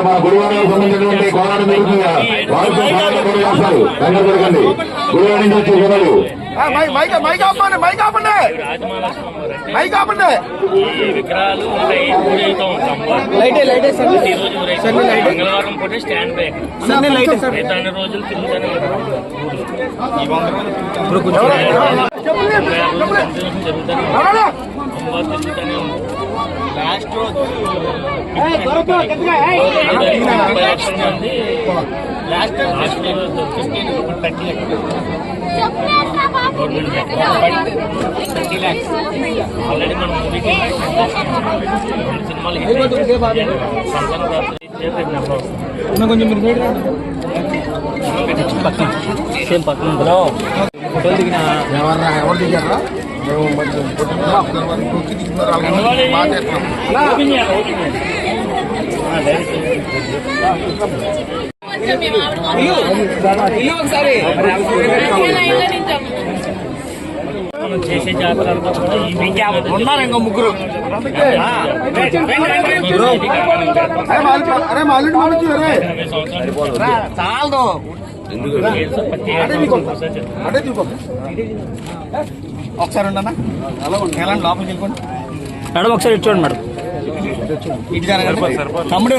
ఇక్కడ మన గుడివాడకు సంబంధించినటువంటి కోలాటం జరుగుతుంది? వారితో కోలాటం కూడా చేస్తారు కంగారు పడకండి గుడివాడ నుంచి వచ్చే ఊరేగింపు. మంగళవారం పూట స్టాండ్ బై సార్ లైటే సార్. మిగతా అన్ని రోజులు తిరుగుతూనే ఉంటాం జరుగుతూనే లాస్ట్ రోజు ముప్పై లక్షల మంది last last fifteen thirty thirty lakhs already మన మూవీకి సినిమాలు. కొంచెం మీరు బయట సేమ్ పక్కన ఎవరు దిగారా? మేము దిగుతున్నారు వాళ్ళు మాట్లాడుతున్నాం. మనం చేసే జాతర అంతా కూడా వీక్ ఉన్నారు ఇంకా ముగ్గురు చాలదు. ఒకసారి ఉండన్నా ఎలా లోపలికి వెళ్ళిపోండి మేడం ఒకసారి ఇచ్చుకోండి మేడం. తమ్ముడు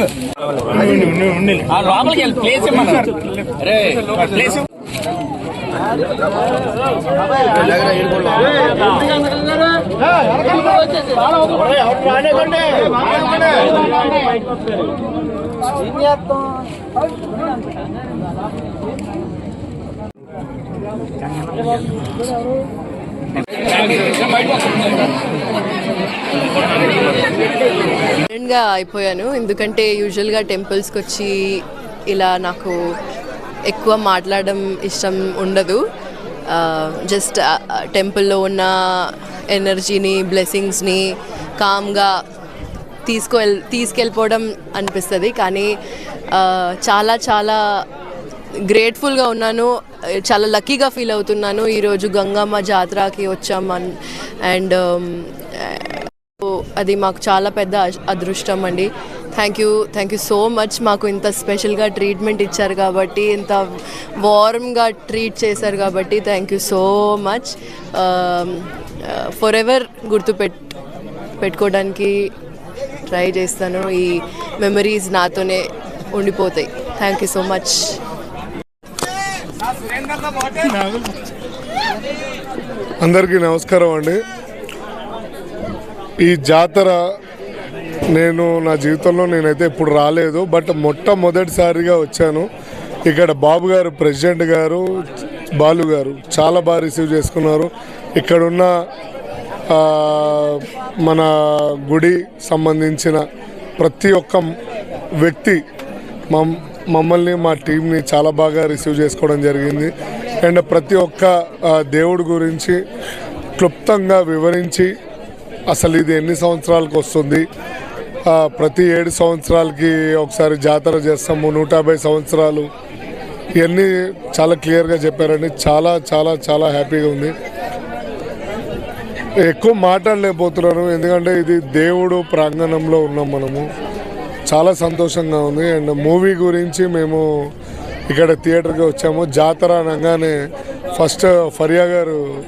లోపలికి వెళ్ళి ప్లేస్ ఇమ్మన్నారు ప్లేస్ గా అయిపోయాను. ఎందుకంటే యూజువల్గా టెంపుల్స్కి వచ్చి ఇలా నాకు ఎక్కువ మాట్లాడడం ఇష్టం ఉండదు. Uh, జస్ట్ టెంపుల్లో uh, ఉన్న ఎనర్జీని బ్లెస్సింగ్స్ని కామ్గా తీసుకెళ్ తీసుకెళ్ళిపోవడం అనిపిస్తుంది. కానీ చాలా చాలా గ్రేట్ఫుల్గా ఉన్నాను. చాలా లక్కీగా ఫీల్ అవుతున్నాను. ఈరోజు గంగమ్మ జాతరకి వచ్చాం అండ్ అది మాకు చాలా పెద్ద అదృష్టం అండి. Thank you thank you so much మాకు ఇంత స్పెషల్గా ట్రీట్మెంట్ ఇచ్చారు కాబట్టి ఇంత వార్మ్గా ట్రీట్ చేశారు కాబట్టి thank you so much forever గుర్తు పెట్ పెట్టుకోవడానికి ట్రై చేస్తాను. ఈ మెమరీస్ నాతోనే ఉండిపోతాయి. థ్యాంక్ యూ సో మచ్ అందరికీ నమస్కారం అండి. ఈ జాతర నేను నా జీవితంలో నేనైతే ఇప్పుడు రాలేదు బట్ మొట్టమొదటిసారిగా వచ్చాను. ఇక్కడ బాబు గారు ప్రెసిడెంట్ గారు బాలు గారు చాలా బాగా రిసీవ్ చేసుకున్నారు. ఇక్కడున్న మన గుడి సంబంధించిన ప్రతి ఒక్క వ్యక్తి మమ్ మమ్మల్ని మా టీంని చాలా బాగా రిసీవ్ చేసుకోవడం జరిగింది. అండ్ ప్రతి ఒక్క దేవుడి గురించి క్లుప్తంగా వివరించి అసలు ఇది ఎన్ని సంవత్సరాలకు వస్తుంది? ప్రతి ఏడు సంవత్సరాలకి ఒకసారి జాతర చేస్తాము. నూట యాభై సంవత్సరాలు ఇవన్నీ చాలా క్లియర్గా చెప్పారండి. చాలా చాలా చాలా హ్యాపీగా ఉంది. ఎక్కువ మాట్లాడలేకపోతున్నాను. ఎందుకంటే ఇది దేవుడు ప్రాంగణంలో ఉన్నాం మనము. చాలా సంతోషంగా ఉంది. అండ్ మూవీ గురించి మేము ఇక్కడ థియేటర్కి వచ్చాము. జాతర అనగానే ఫస్ట్ ఫరియా గారు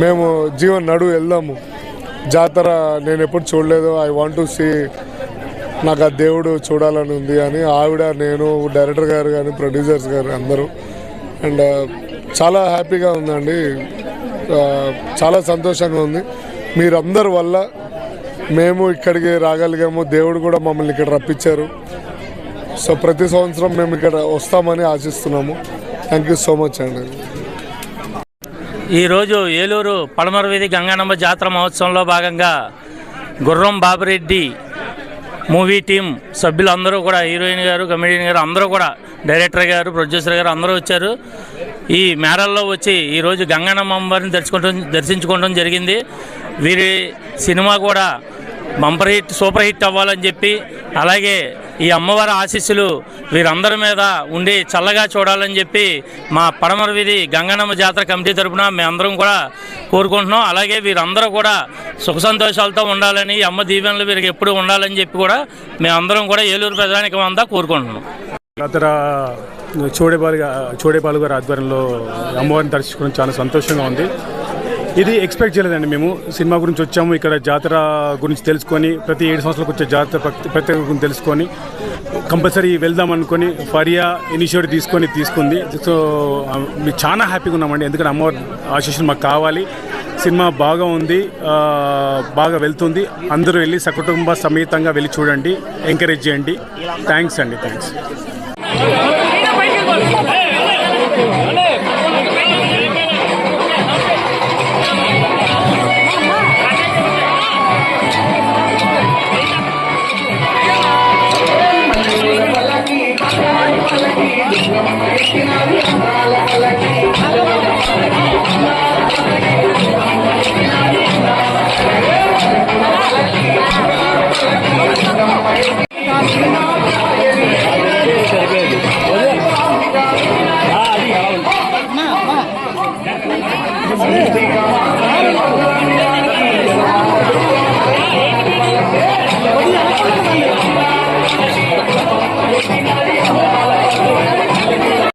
మేము జీవన్ నడు వెళ్దాము. జాతర నేను ఎప్పుడు చూడలేదు. ఐ వాంట్ టు సీ నాకు ఆ దేవుడు చూడాలని ఉంది అని ఆవిడ నేను డైరెక్టర్ గారు కానీ ప్రొడ్యూసర్స్ గారు అందరూ. అండ్ చాలా హ్యాపీగా ఉందండి. చాలా సంతోషంగా ఉంది. మీరందరి వల్ల మేము ఇక్కడికి రాగలిగాము. దేవుడు కూడా మమ్మల్ని ఇక్కడ రప్పించారు. సో ప్రతి సంవత్సరం మేము ఇక్కడ వస్తామని ఆశిస్తున్నాము. థ్యాంక్ యూ సో మచ్ అండి. ఈరోజు ఏలూరు పడమరవీధి గంగానమ్మ జాతర మహోత్సవంలో భాగంగా గుర్రం బాబిరెడ్డి మూవీ టీం సభ్యులందరూ కూడా హీరోయిన్ గారు కమెడియన్ గారు అందరూ కూడా డైరెక్టర్ గారు ప్రొడ్యూసర్ గారు అందరూ వచ్చారు. ఈ మేడల్లో వచ్చి ఈరోజు గంగన్నమ్మ అమ్మవారిని దర్శించుకోవడం దర్శించుకోవడం జరిగింది. వీరి సినిమా కూడా బంపర్ హిట్ సూపర్ హిట్ అవ్వాలని చెప్పి అలాగే ఈ అమ్మవారి ఆశీస్సులు వీరందరి మీద ఉండి చల్లగా చూడాలని చెప్పి మా పడమర వీధి గంగనమ్మ జాతర కమిటీ తరపున మేమందరం కూడా కోరుకుంటున్నాం. అలాగే వీరందరూ కూడా సుఖ సంతోషాలతో ఉండాలని ఈ అమ్మ దీవెనలు వీరికి ఎప్పుడు ఉండాలని చెప్పి కూడా మేమందరం కూడా ఏలూరు ప్రజానికి అంతా కోరుకుంటున్నాం. అతర చూడేపాలుగా చోడేపాలు గారి ఆధ్వర్యంలో అమ్మవారిని దర్శించుకోవడం చాలా సంతోషంగా ఉంది. ఇది ఎక్స్పెక్ట్ చేయలేదండి మేము. సినిమా గురించి వచ్చాము ఇక్కడ జాతర గురించి తెలుసుకొని ప్రతి ఏడు సంవత్సరాలకు వచ్చే జాతర ప్రత్యేక గురించి తెలుసుకొని కంపల్సరీ వెళ్దాం అనుకొని ఫరియా ఇనిషియేటివ్ తీసుకొని తీసుకుంది. సో మీరు చాలా హ్యాపీగా ఉన్నామండి. ఎందుకంటే అమ్మవారి ఆశీస్సులు మాకు కావాలి. సినిమా బాగా ఉంది బాగా వెళ్తుంది. అందరూ వెళ్ళి సకుటుంబ సమేతంగా వెళ్ళి చూడండి ఎంకరేజ్ చేయండి. థ్యాంక్స్ అండి థ్యాంక్స్ 我们